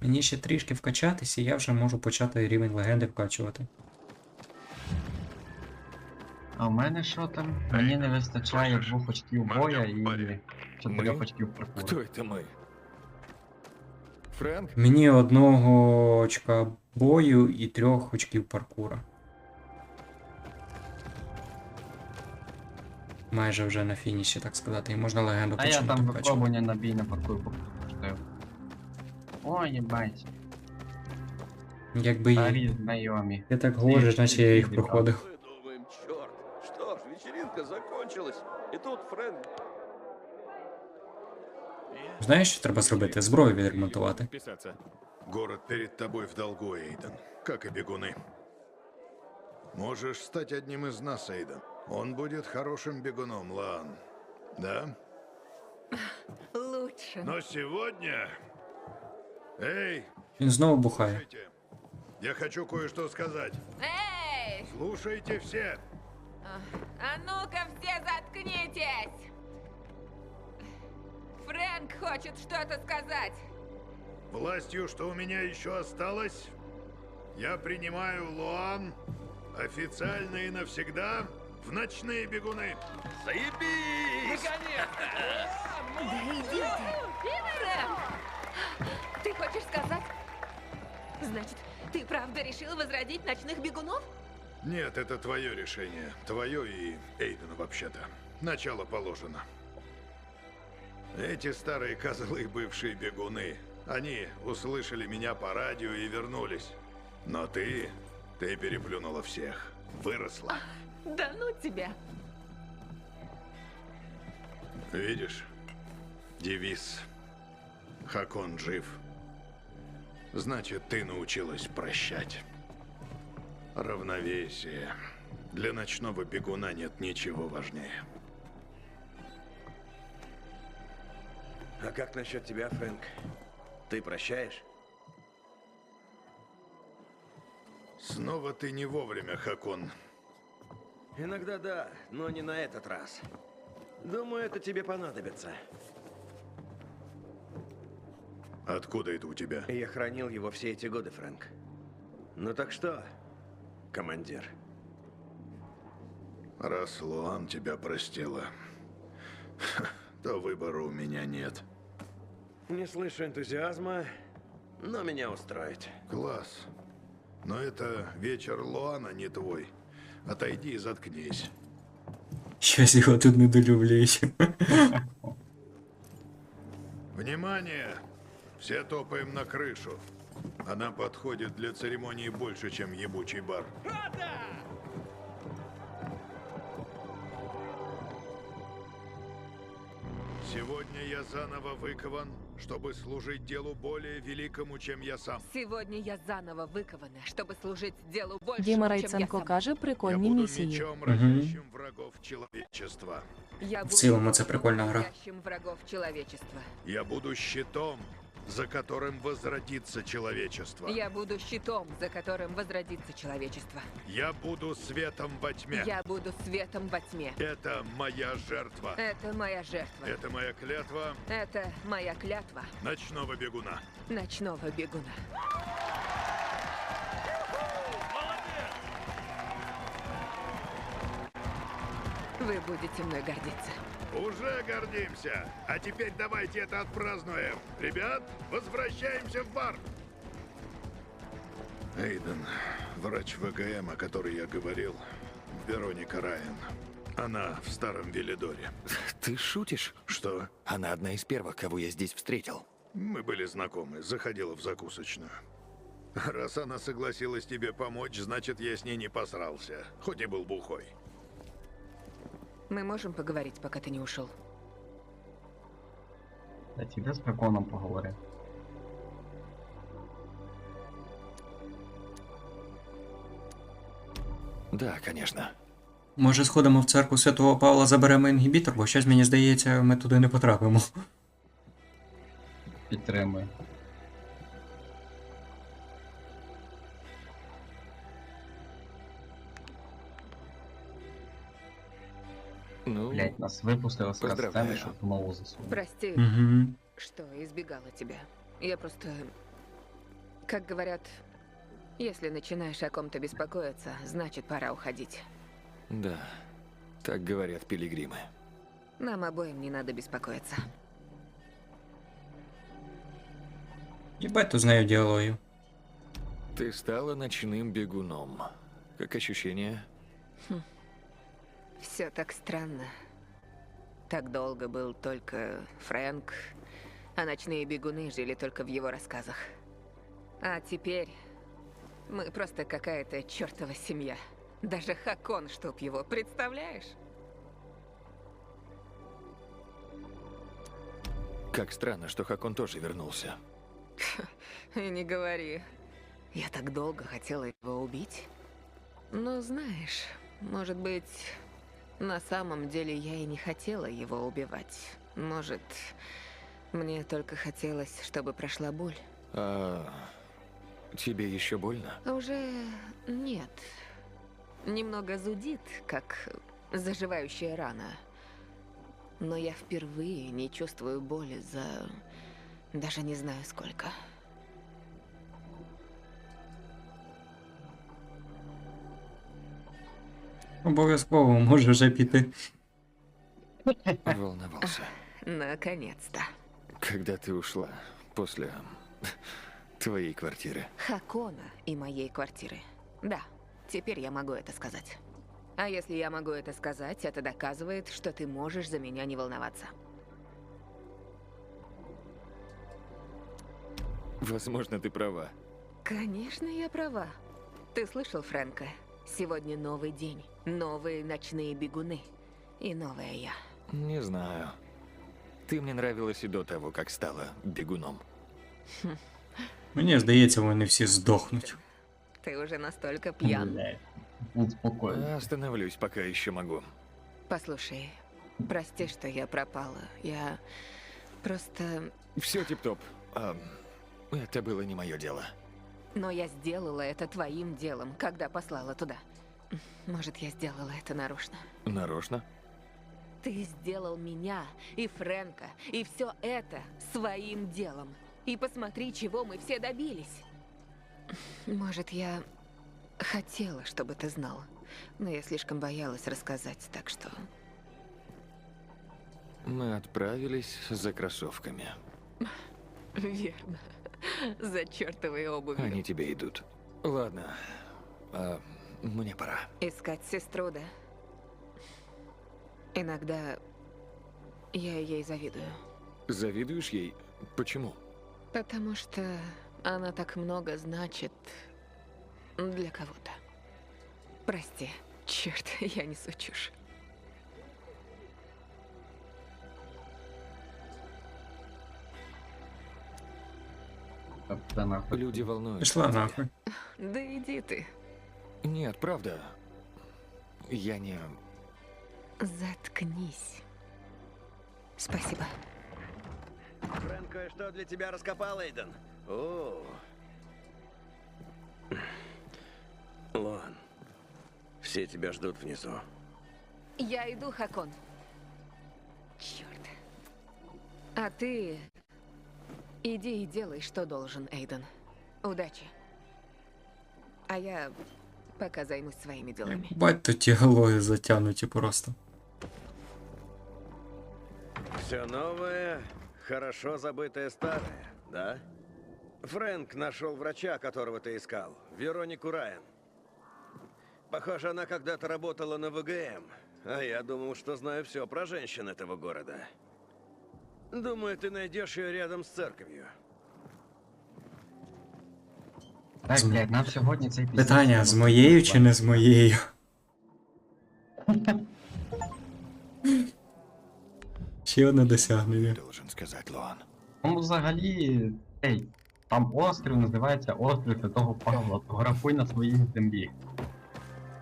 Мені ще трішки вкачатись, і я вже можу почати рівень легенди вкачувати. А в мене що там? Мені не вистачає хочеш? двох очків Мене боя в парі. і чотирьох Ми? очків паркуру. Кто это мы? Фрэнк? Мені одного очка бою і трьох очків паркура. Майже вже на фініші, так сказати, і можна легенду А я починати там вкачувати. випробування на бій на паркур покажу. Ой, їбать. Якби я, Старі знайомі. я так говориш, наче я їх проходив. Мы думаем, черт, что ж, вечеринка закончилась, и тут Фрэнк Знаєш, що треба зробити? Зброю відремонтувати. Писаться. Город перед тобой в долгу, Эйден, как и бегуны. Можешь стать одним из нас, Эйден. Он будет хорошим бегуном, Лан. Да? Лучше. Но сегодня... Эй, Він знову бухає. слушайте. Я хочу кое-что сказать. Эй! Слушайте все. А ну-ка все заткнитесь! Фрэнк хочет что-то сказать. Властью, что у меня еще осталось, я принимаю Луан официально и навсегда в ночные бегуны. Заебись! Да иди ты! Фрэнк! Ты хочешь сказать? Значит, ты правда решил возродить ночных бегунов? Нет, это твое решение. Твое и Эйдена вообще-то. Начало положено. Эти старые козлы, бывшие бегуны, они услышали меня по радио и вернулись. Но ты, ты переплюнула всех. Выросла. Да ну тебя! Видишь? Девиз. Хакон жив. Значит, ты научилась прощать. Равновесие. Для ночного бегуна нет ничего важнее. А как насчет тебя, Фрэнк? Ты прощаешь? Снова ты не вовремя, Хакон. Иногда да, но не на этот раз. Думаю, это тебе понадобится. Откуда это у тебя? Я хранил его все эти годы, Фрэнк. Ну так что, командир? Раз Луан тебя простила, то выбора у меня нет. Не слышу энтузиазма, но меня устроит. Класс. Но это вечер Луана не твой. Отойди и заткнись. Щось його тут недолюблюють. Внимание! Все топаем на крышу. Она подходит для церемонии больше, чем ебучий бар. Сегодня я заново выкован, чтобы служить делу более великому, чем я сам. Сегодня я заново выкована, чтобы служить делу больше, Діма чем я Райценко сама. каже Я прикольні буду місії. мечом, разящим врагов человечества. Я буду цілому це прикольна гра. настоящим врагов человечества. Я буду щитом, за которым возродится человечество. Я буду щитом, за которым возродится человечество. Я буду светом во тьме. Я буду светом во тьме. Это моя жертва. Это моя жертва. Это моя клятва Это моя клятва ночного бегуна. ночного бегуна. Вы будете мной гордиться. Уже гордимся. А теперь давайте это отпразднуем. Ребят, возвращаемся в бар. Эйден, врач ВГМ, о которой я говорил, Вероника Райан. Она в старом Велидоре. Ты шутишь? Что? Она одна из первых, кого я здесь встретил. Мы были знакомы, заходила в закусочную. Раз она согласилась тебе помочь, значит, я с ней не посрался, хоть и был бухой. Мы можем поговорить, пока ты не ушел. Я тебе з приколом поговорю. Да, конечно. Може, сходимо в церкву Святого Павла, заберемо інгібітор, бо щось мені здається, ми туди не потрапимо. Підтримую. Ну, Блять, нас випустили з Поздравляю. кастеми, щоб знову засунули. Прости, Угу. что избегала тебя. Я просто Как говорят, если начинаешь о ком-то беспокоиться, значит пора уходить. Да, так говорят пилигримы. Нам обоим не надо беспокоиться. Їбать тут з нею діалогів. Ты стала ночным бегуном. Как ощущение? Все так странно. Так долго был только Фрэнк, а ночные бегуны жили только в его рассказах. А теперь мы просто какая-то чертова семья. Даже Хакон, чтоб его, представляешь? Как странно, что Хакон тоже вернулся. И не говори. Я так долго хотела его убить. Но знаешь, может быть, на самом деле я и не хотела его убивать. Может, мне только хотелось, чтобы прошла боль. А тебе еще больно? Уже нет. Немного зудит, как заживающая рана. Но я впервые не чувствую боли за... Даже не знаю сколько. Обов'язково може вже піти. Волновался. Наконец-то. Когда ты ушла после твоей квартиры. Хакона и моей квартиры. Да, теперь я могу это сказать. А если я могу это сказать, это доказывает, что ты можешь за меня не волноваться. Возможно, ты права. Конечно, я права. Ты слышал, Фрэнка? Сегодня новый день, новые ночные бегуны и новая я. Не знаю. Ты мне нравилась и до того, как стала бегуном. Мені здається, вони всі здохнуть. Ты уже настолько пьян. Блядь. Успокойся. Остановлюсь, пока еще могу. Послушай, прости, что я пропала. Я просто... Все тип-топ. А, это было не мое дело. Но я сделала это твоим делом, когда послала туда. Может, я сделала это нарочно. Нарочно? Ты сделал меня и Фрэнка, и все это своим делом. И посмотри, чего мы все добились. Может, я хотела, чтобы ты знал. Но я слишком боялась рассказать, так что... Мы отправились за кроссовками. Верно. За чертовой обувью. Они тебе идут. Ладно. А, мне пора. Искать сестру, да? Иногда я ей завидую. Завидуешь ей? Почему? Потому что она так много значит для кого-то. Прости, черт, я несу чушь. Це нахуй. Люди волнуются. Тебе. нахуй. Да иди ты. Нет, правда. Я не... Заткнись. Спасибо. Фрэнк кое-что для тебя раскопал, Эйден. О. Лон, все тебя ждут внизу. Я иду, Хакон. Черт. А ты иди и делай, что должен, Эйден. Удачи. А я пока займусь своими делами. Бать тут діалоги затягнуті просто. Все новое, хорошо забытое старое, да? Фрэнк нашел врача, которого ты искал, Веронику Райан. Похоже, она когда-то работала на ВГМ, а я думал, что знаю все про женщин этого города. Думаю, ты найдешь ее рядом с церковью. Так, блядь, нам сьогодні цей піздець Питання, з моєю чи не з моєю? Ще одне досягнення. Должен сказать, Луан. Ну, взагалі, ей, там острів називається Острів Святого Павла. Фотографуй на своїй землі.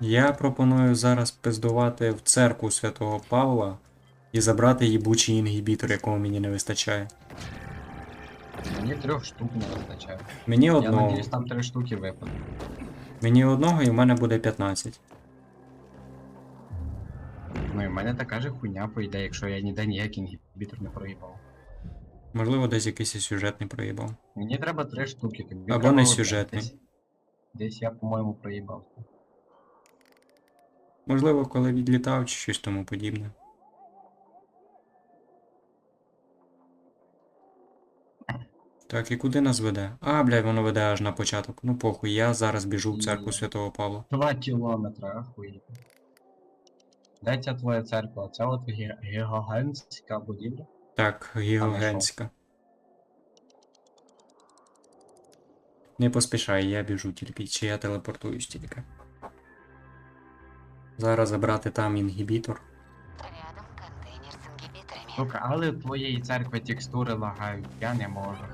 Я пропоную зараз пиздувати в церкву святого Павла і забрати їбучий інгібітор, якого мені не вистачає. Мені трьох штук не вистачає. Мені Я одного. надіюсь, там три штуки випаде. Мені одного і в мене буде 15. Ну і в мене така же хуйня, по ідеї, якщо я ніде ніякий інгібітор не проїбав. Можливо, десь якийсь і сюжетний проїбав. Мені треба три штуки. Тобі Або треба не одне. сюжетний. Десь, десь я, по-моєму, проїбався. Можливо, коли відлітав чи щось тому подібне. Так, і куди нас веде? А, блядь, воно веде аж на початок. Ну похуй, я зараз біжу в церкву Святого Павла. Два кілометри, ахуєть. Де ця твоя церква? Це от гі- будівля? Так, Гігогенська. Не поспішай, я біжу тільки, чи я телепортуюсь тільки. Зараз забрати там інгібітор. Рядом контейнер с ингибиторами. Сука, але твоєї церкви текстури лагають, я не можу.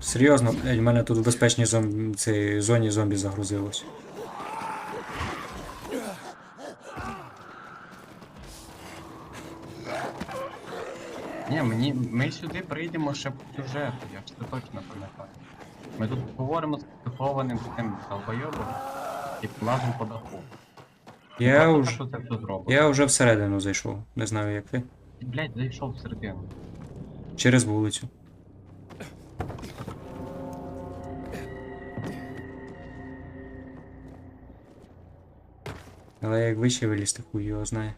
Серйозно, блядь, в мене тут в безпечній зом... цій зоні зомбі загрузилось. Ні, мені, ми сюди прийдемо ще по сюжету, я це точно пам'ятаю. Ми тут поговоримо з психованим тим долбойобом і лазимо по даху. Я що це все зробимо. я вже всередину зайшов. Не знаю, як ти. Блять, зайшов всередину. Через вулицю. Але як вище вилізти, хуй його знає.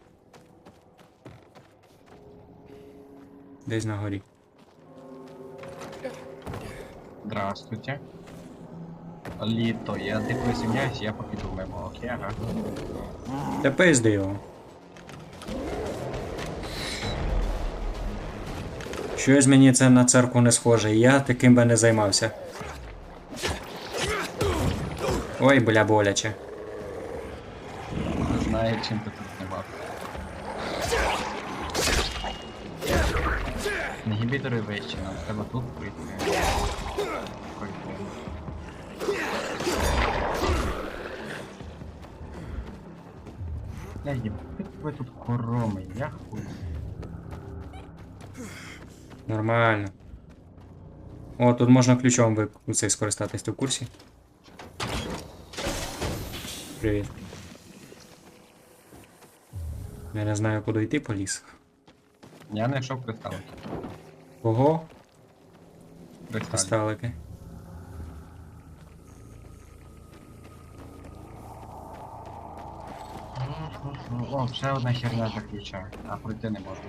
Десь на горі. Здравствуйте. Літо, я дико звиняюсь, я поки думаю, окей, ага. Та пизди його. Щось мені це на церкву не схоже, я таким би не займався. Ой, бля, боляче. Не знаю, чим ти тут знімав. Інгібітори вищі, нам треба тут прийти. Я їб, ви тут хороми, я хуй. Нормально. О, тут можна ключом ви цей скористатись, ти в курсі? Привіт. Я не знаю, куди йти по ліс. Я знайшов кристалики. Кого? Кристалики. Кристалики. О, ще одна херня заключає, а пройти не можна.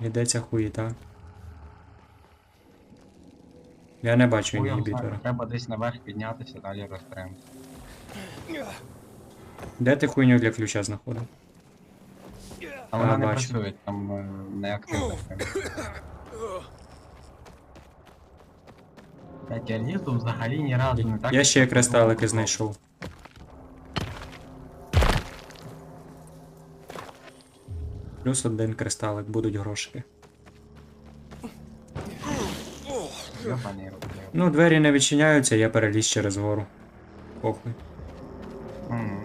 Йдеться хуїта. Я не бачу Хуй його знає, інгібітора. Треба десь наверх піднятися, далі розберемо. Де ти хуйню для ключа знаходив? А вона не бачу. працює, там е, не активна. Так, я лізу взагалі ні разу не так. Я ще кристалики знайшов. Плюс один кристалик, будуть грошики. Йобаний рот. Ну, двері не відчиняються, я переліз через гору. Похуй. Мгм.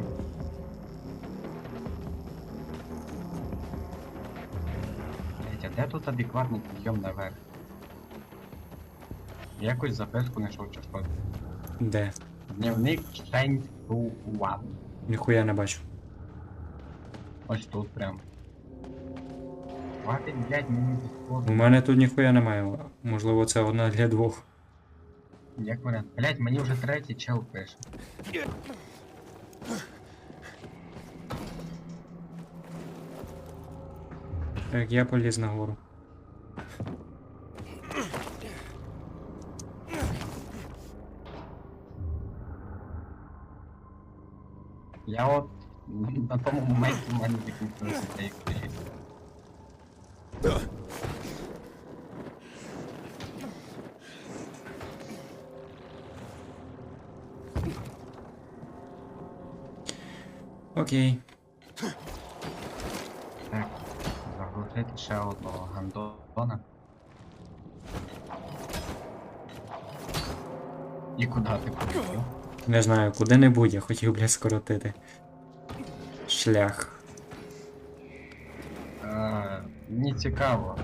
Блядь, а де тут адекватний підйом наверх? Я якусь записку знайшов чи що. Де? Дневник Change to One. Ніхуя не бачу. Ось тут прям. Хватить, блядь, мені У мене тут ніхуя немає. Можливо, це одна для двох. Як варіант? Блядь, мені вже третій чел пише. Так, я поліз на гору. Я от на тому моменті в мене закінчилося цей ключі. Окей. Так, загрузити ще одного гандона. І куди ти полетів? Не знаю, куди-небудь, я хотів, блядь, скоротити. Шлях. Е, Мені цікаво.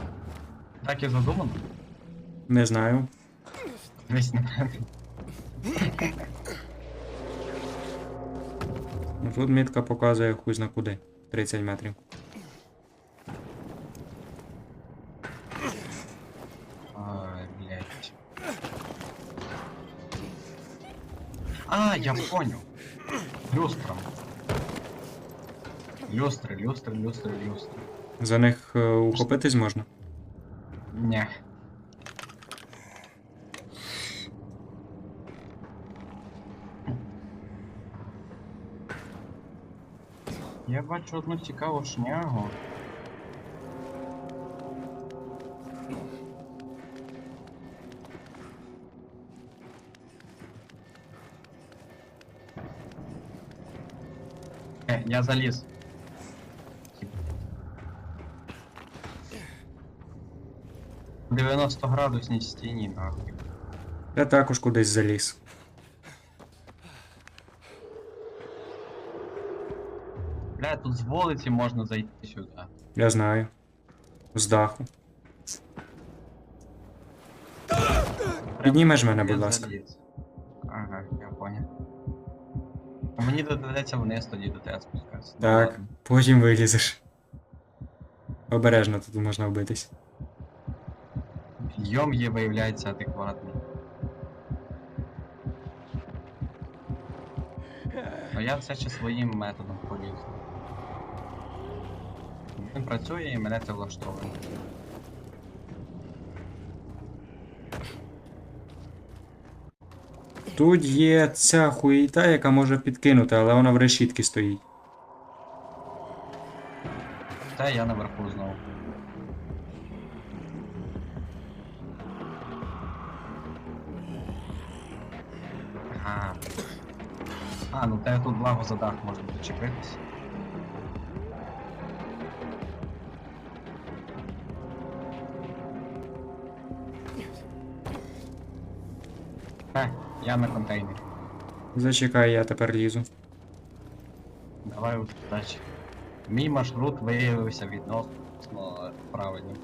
Так і задумано? Не знаю. Десь на мене. Ну, Тут мітка показує хуй зна куди. 30 метрів. Ай, блядь. А, я понял. Люстром. Люстри, люстри, люстри, люстри. За них е, ухопитись можна. Не. бачу одну цікаву шнягу. Е, я заліз. 90 градусній стіні, нахуй. Я також кудись заліз. Бля, тут з вулиці можна зайти сюди. Я знаю. З даху. Піднімеш мене, будь ласка. заліз. Ага, я понял. А мені доведеться вниз тоді до тебе спускатися. Ну Так. ладно. Потім вилізеш. Обережно тут можна вбитись. Підйом є, виявляється, адекватний. Ну я все ще своїм методом поліз. Він працює і мене це влаштовує. Тут є ця хуїта, яка може підкинути, але вона в решітки стоїть. Та я наверху знову. Ага. А, ну тебе тут благо за дах можна зачепитись. Я на контейнері. Зачекай, я тепер лізу. Давай удачі. Мій маршрут виявився відносно правильним.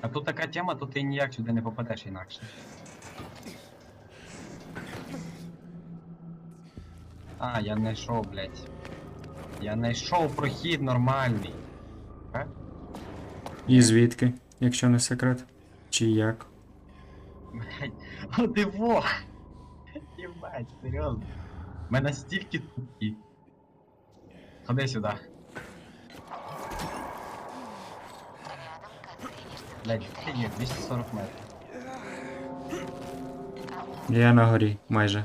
А тут така тема, тут ти ніяк сюди не попадеш інакше. А, я знайшов, блядь. Я знайшов прохід нормальний. Е? І звідки, якщо не секрет? Чи як? Блядь, а диво! Єбать, серйозно. Ми настільки тупі. Ходи сюди. Ти є 240 метрів. Я на горі, майже.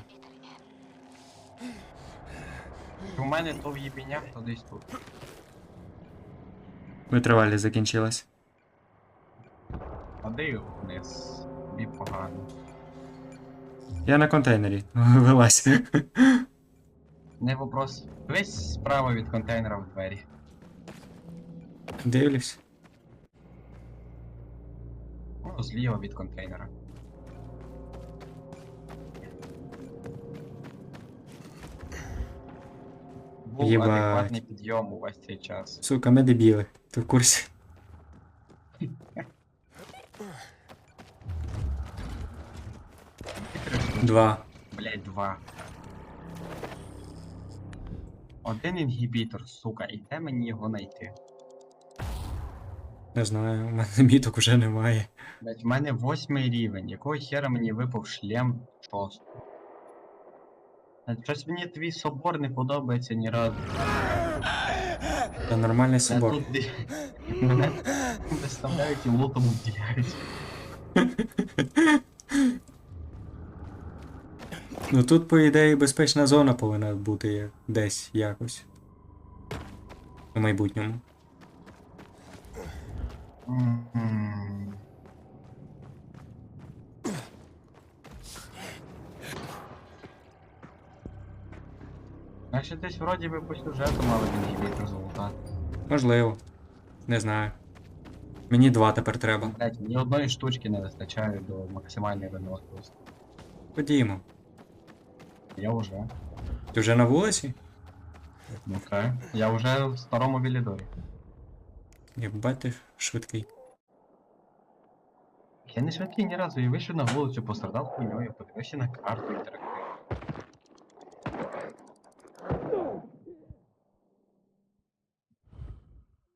У мене то в їбінях, то десь тут. Витривалість закінчилась. Ходи вниз. Тобі погано. Я на контейнері. Вилазь. Не вопрос. Весь справа від контейнера в двері. Дивлюсь. Ну, зліва від контейнера. Був Єбать. адекватний підйом увесь цей час. Сука, ми дебіли. Ти в курсі? Два. Блять, два. Один інгібітор, сука, і де мені його знайти? Не знаю, у мене міток уже немає. Блять, в мене восьмий рівень. Якого хера мені випав шлем шостого? Блядь, Щось мені твій собор не подобається ні разу. Це нормальний Я собор. тут де- Мене виставляють і лутом вділяють. Ну тут, по ідеї, безпечна зона повинна бути десь якось. У майбутньому. Значить десь вроді би по сюжету мали б інгібітор залутати. Можливо. Не знаю. Мені два тепер треба. Блять, ні одної штучки не вистачає до максимальної виносливості. Ходімо. Я уже. Ти вже на вулиці? Ну так. Я вже в старому Велідорі. Єбать ти швидкий. Я не швидкий ні разу, я вийшов на вулицю, пострадав хуйньою, подивився на карту інтерактивну.